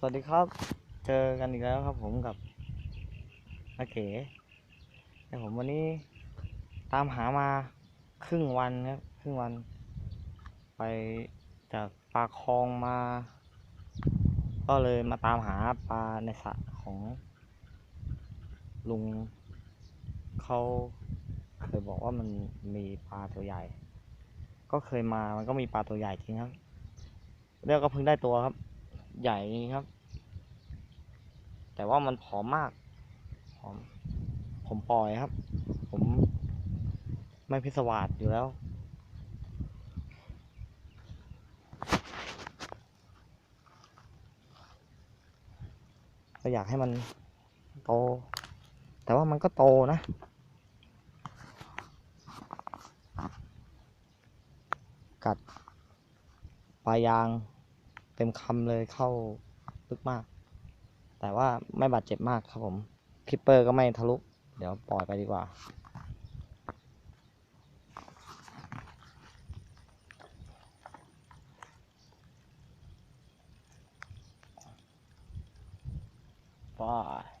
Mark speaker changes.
Speaker 1: สวัสดีครับ เจอกันอีกแล้วครับผมกับนาเก๋แต่ผมวันนี้ตามหามาครึ่งวันครับครึ่งวัน ไปจากปลาคลองมา ก็เลยมาตามหาปลาในสระของ ลุงเขาเคยบอกว่ามันมีปลาตัวใหญ่ ก็เคยมามันก็มีปลาตัวใหญ่จริงครับเรียกก็เพิ่งได้ตัวครับ ใหญ่จริงครับ แต่ว่ามันผอมมากผอมผมปล่อยครับ ผมไม่พิศวาสอยู่แล้ว ก็อยากให้มันโต แต่ว่ามันก็โตนะกัดปลายาง เต็มคำเลยเข้าลึกมาก แต่ว่าไม่บาดเจ็บมากครับผมคลิปเปอร์ก็ไม่ทะลุ เดี๋ยวปล่อยไปดีกว่า ปล่อย